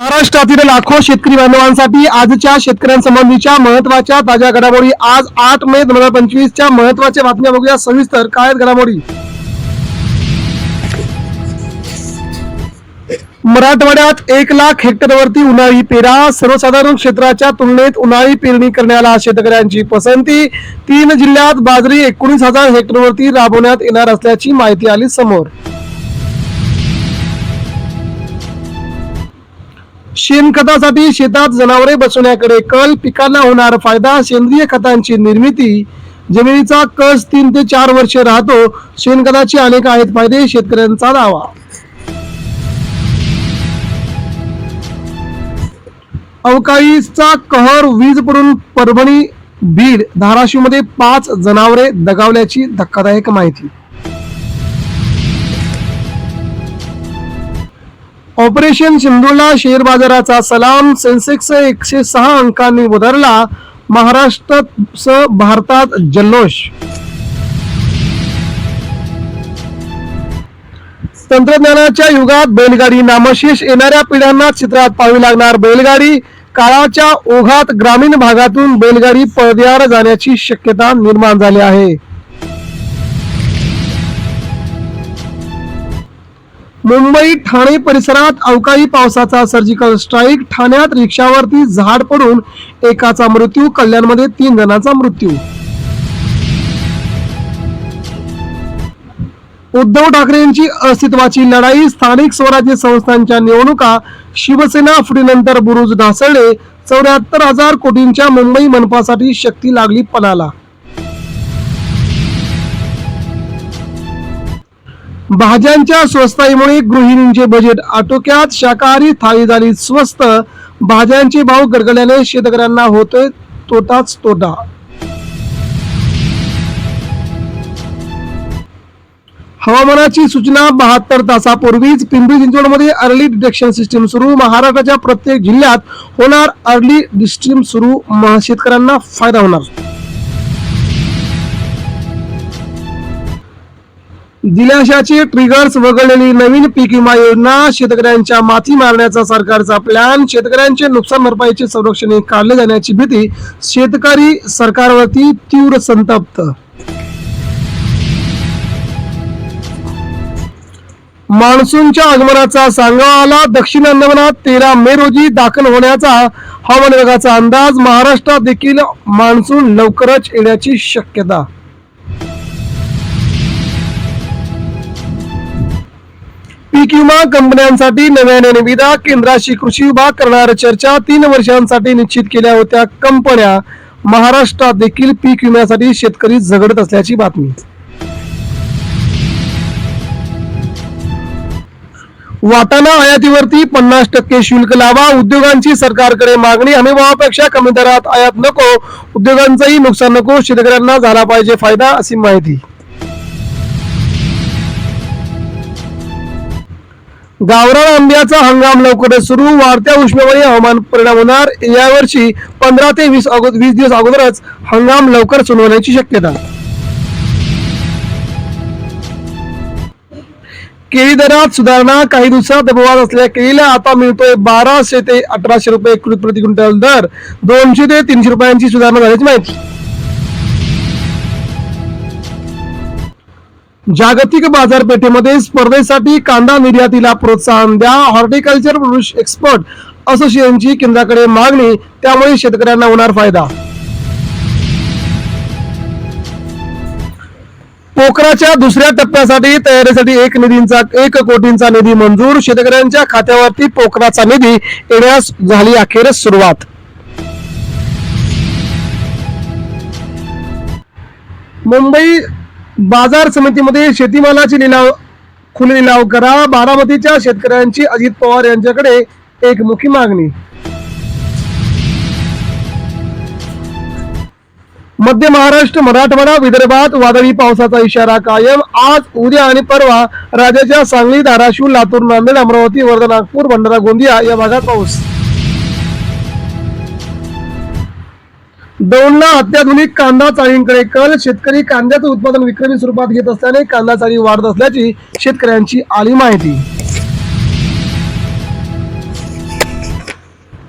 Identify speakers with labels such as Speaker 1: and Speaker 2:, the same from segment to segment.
Speaker 1: महाराष्ट्रातील लाखो शेतकरी बांधवांसाठी आजच्या शेतकऱ्यांसंबंधीच्या महत्त्वाच्या ताज्या घडामोडी. आज आठ मे दोन हजार पंचवीसच्या महत्त्वाच्या बातम्या बघूया. सविस्तर काय घडामोडी? मराठवाड्यात एक लाख हेक्टरवरती उन्हाळी पेरा सर्वसाधारण क्षेत्राच्या तुलनेत उन्हाळी पेरणी करण्याला शेतकऱ्यांची पसंती. तीन जिल्ह्यात बाजरी एकोणीस हजार हेक्टरवरती राबवण्यात येणार असल्याची माहिती आली समोर. शेणखतासाठी शेतात जनावरे बसवण्याकडे कल पिकांना होणार फायदा. सेंद्रिय खतांची निर्मिती. जमिनीचा कस तीन ते चार वर्षे राहतो. शेणखताचे अनेक आहेत फायदे शेतकऱ्यांचा दावा. अवकाळीचा कहर वीज पडून परभणी बीड धाराशिवमध्ये पाच जनावरे दगावल्याची धक्कादायक माहिती. ऑपरेशन सिंधूला शेअर बाजाराचा सलाम. सेन्सेक्स एकशे सहा अंकांनी उधरला महाराष्ट्रात भारतात जल्लोष. तंत्रज्ञानाच्या युगात बैलगाडी नामशेष येणाऱ्या पिढ्यांना चित्रात पाहावी लागणार बैलगाडी. काळाच्या ओघात ग्रामीण भागातून बैलगाडी पडद्यावर जाण्याची शक्यता निर्माण झाली आहे. मुंबई ठाणे परिसरात अवकाळी पावसाचा सर्जिकल स्ट्राईक ठाण्यात रिक्षावरती झाड पडून एकाचा मृत्यू कल्याणमध्ये तीन जणांचा मृत्यू. उद्धव ठाकरेंची अस्तित्वाची लढाई स्थानिक स्वराज्य संस्थांच्या निवडणुका शिवसेना फुटीनंतर बुरुज ढासळले. चौऱ्याहत्तर हजार कोटींच्या मुंबई मनपासाठी शक्ती लागली पणाला. भाज्यांच्या स्वस्ताईमुळे गृहिणींचे बजेट आटोक्यात शाकाहारी थाळी झाली स्वस्त भाज्यांचे भाव गडगडल्याने शेतकऱ्यांना होतोय तोटाच तोटा. हवामानाची सूचना बहात्तर तासापूर्वीच पिंपरी चिंचवडमध्ये अर्ली डिटेक्शन सिस्टीम सुरू. महाराष्ट्राच्या प्रत्येक जिल्ह्यात होणार अर्ली डिस्ट्रीम सुरू. शेतकऱ्यांना फायदा होणार. दिलाशाचे ट्रिगर्स वगळलेली नवीन पीक विमा योजना शेतकऱ्यांच्या माथी मारण्याचा सरकारचा प्लॅन शेतकऱ्यांचे नुकसान भरपाईचे संरक्षण काढले जाण्याची भीती शेतकरी सरकारवरती तीव्र संतप्त. मान्सूनच्या आगमनाचा सांगावा आला. दक्षिण अंदमानात तेरा मे रोजी दाखल होण्याचा हवामान विभागाचा अंदाज. महाराष्ट्रात देखील मान्सून लवकरच येण्याची शक्यता. पीक विमा कंपन्यांसाठी नव्याने निविदा केंद्राशी कृषी विभाग करणार चर्चा तीन वर्षांसाठी निश्चित केल्या होत्या कंपन्या. महाराष्ट्रात देखील पीक विम्यासाठी शेतकरी झगडत असल्याची बातमी. वाटाणा आयातीवरती पन्नास टक्के शुल्क लावा उद्योगांची सरकारकडे मागणी हमीभावापेक्षा कमी दरात आयात नको उद्योगांचंही नुकसान नको शेतकऱ्यांना झाला पाहिजे फायदा अशी माहिती. गावरान आंब्याचा हंगाम लवकरच सुरू. वाढत्या उष्णतेमुळे हवामान परिणाम होणार. यावर्षी पंधरा ते वीस अगोदर वीस दिवस अगोदरच हंगाम लवकर सुरू होण्याची शक्यता. केळी दरात सुधारणा. काही दिवसात दबावात असलेल्या केळीला आता मिळतोय बाराशे ते अठराशे रुपये प्रति क्विंटल दर. दोनशे ते तीनशे रुपयांची सुधारणा झाल्याची माहिती. जागतिक बाजारपेठेमध्ये स्पर्धेसाठी कांदा निर्यातीला प्रोत्साहन द्या हॉर्टिकल्चर प्रोड्यूस एक्सपर्ट असोसिएशनची केंद्राकडे मागणी त्यामुळे शेतकऱ्यांना होणार फायदा. पोखराच्या दुसऱ्या टप्प्यासाठी तयारीसाठी एक निधींचा एक कोटींचा निधी मंजूर शेतकऱ्यांच्या खात्यावरती पोखराचा निधी येण्यास झाली अखेरच सुरुवात. मुंबई बाजार समितीमध्ये शेतीमालाची लिलाव खुले लिलाव करा. बारामतीच्या शेतकऱ्यांची अजित पवार यांच्याकडे एक मुखी मागणी. मध्य महाराष्ट्र मराठवाडा विदर्भात वादळी पावसाचा इशारा कायम. आज उद्या आणि परवा राज्याच्या सांगली धाराशिव लातूर नांदेड अमरावती वर्धा नागपूर भंडारा गोंदिया या भागात पाऊस. दौंडला अत्याधुनिक कांदा चाळींकडे कल. शेतकरी कांद्याचं उत्पादन विक्रमी स्वरूपात घेत असल्याने कांदा चाळी वाढत असल्याची शेतकऱ्यांची आली माहिती.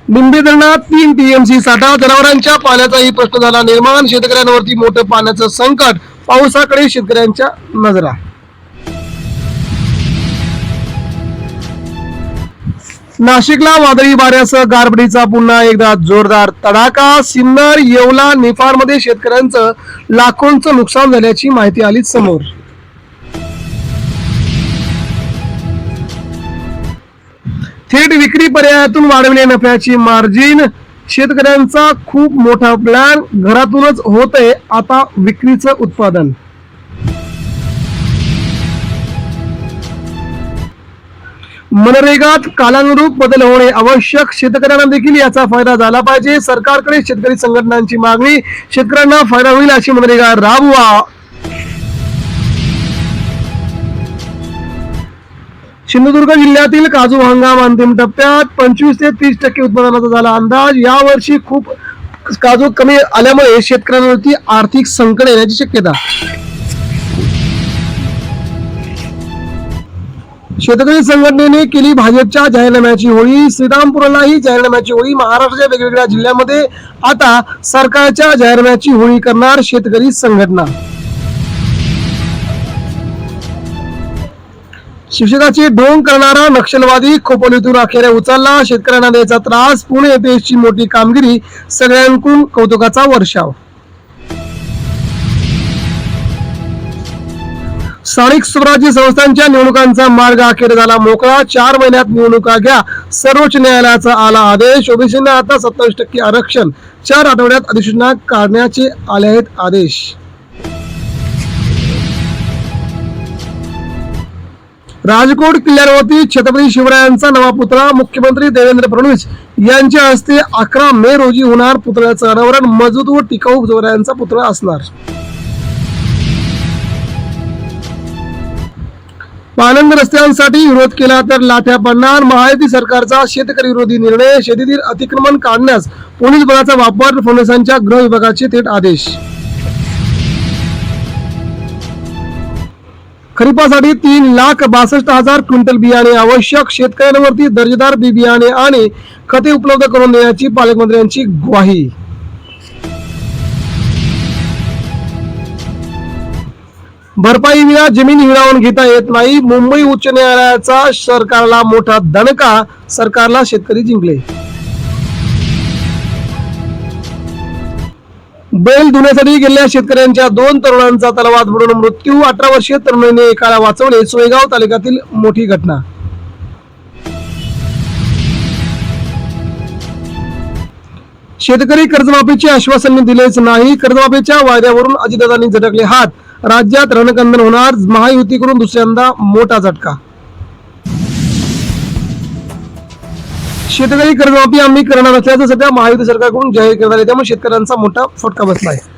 Speaker 1: निंबे धरणात तीन टीएमसी साठा. जनावरांच्या पाण्याचाही प्रश्न झाला. निर्माण शेतकऱ्यांवरती मोठं पाण्याचं संकट. पावसाकडे शेतकऱ्यांच्या नजरा. नाशिकला वादळी वाऱ्यासह गारपडीचा पुन्हा एकदा जोरदार तडाखा. सिन्नर येवला निफाडमध्ये शेतकऱ्यांचं लाखोंचं नुकसान झाल्याची माहिती आली समोर. थेट विक्री पर्यायातून वाढविले नफ्याची मार्जिन. शेतकऱ्यांचा खूप मोठा प्लॅन घरातूनच होतंय आता विक्रीचं उत्पादन. मनरेगात कालानुरूप बदल होणे आवश्यक. शेतकऱ्यांना देखील याचा फायदा झाला पाहिजे. सरकारकडे शेतकरी संघटनांची मागणी शेतकऱ्यांना फायदा होईल अशी मनरेगा राबवा. सिंधुदुर्ग जिल्ह्यातील काजू हंगाम अंतिम टप्प्यात पंचवीस ते तीस टक्के उत्पादनाचा झाला अंदाज. यावर्षी खूप काजू कमी आल्यामुळे शेतकऱ्यांवरती आर्थिक संकट येण्याची शक्यता शेतकरी संघटनेने केली भाजपच्या जाहीरनाम्याची होळी श्रीरामपूरलाही जाहीरनाम्याची होळी महाराष्ट्राच्या वेगवेगळ्या जिल्ह्यामध्ये आता सरकारच्या जाहीरनाम्याची होळी करणार शेतकरी संघटना. शिक्षकाची ढोंग करणारा नक्षलवादी खोपोलीतून अखेर उचलला. शेतकऱ्यांना द्यायचा त्रास. पुणे येथे मोठी कामगिरी. सगळ्यांकडून कौतुकाचा वर्षाव. स्थानिक स्वराज्य संस्थांच्या निवडणुकांचा मार्ग अखेर झाला मोकळा. चार महिन्यात निवडणुका घ्या. सर्वोच्च न्यायालयाचा आला आदेश. ओबीसींना आता सत्तावीस टक्के आरक्षण. चार आठवड्यात अधिसूचना काढण्याचे आले आहेत आदेश. राजकोट किल्ल्यावरती छत्रपती शिवरायांचा नवा पुतळा. मुख्यमंत्री देवेंद्र फडणवीस यांच्या हस्ते अकरा मे रोजी होणार पुतळ्याचं अनावरण. मजबूत व टिकाऊ शिवरायांचा पुतळा असणार. पानंद रस्त्यांसाठी विरोध केला तर लाठ्या पडणार. महायुती सरकारचा शेतकरी विरोधी निर्णय शेतीतील अतिक्रमण काढण्यास पोलीस बळाचा वापर पोलिसांच्या गृह विभागाचे थेट आदेश. खरीपासाठी तीन लाख बासष्ट हजार क्विंटल बियाणे आवश्यक. शेतकऱ्यांवरती दर्जेदार बी बियाणे आणि खते उपलब्ध करून देण्याची पालकमंत्र्यांची ग्वाही. भरपाई विना जमीन हिरावून घेता येत नाही. मुंबई उच्च न्यायालयाचा सरकारला मोठा दणका. सरकारला शेतकरी जिंकले. बैल धुण्यासाठी गेलेल्या शेतकऱ्यांच्या दोन तरुणांचा तलावात बुडून मृत्यू. अठरा वर्षीय तरुणीने एकाला वाचवले. सोयगाव तालुक्यातील मोठी घटना. शेतकरी कर्जमाफीचे आश्वासन दिलेच नाही. कर्जमाफीच्या वायद्यावरून अजितदादांनी झटकले हात. राज्यात रणकंदन होणार. महायुतीकडून दुसऱ्यांदा मोठा झटका. शेतकरी कर्जमाफी आम्ही करणार असल्याचं सध्या महायुती सरकारकडून जाहीर करण्यात आले त्यामुळे शेतकऱ्यांचा मोठा फटका बसला आहे.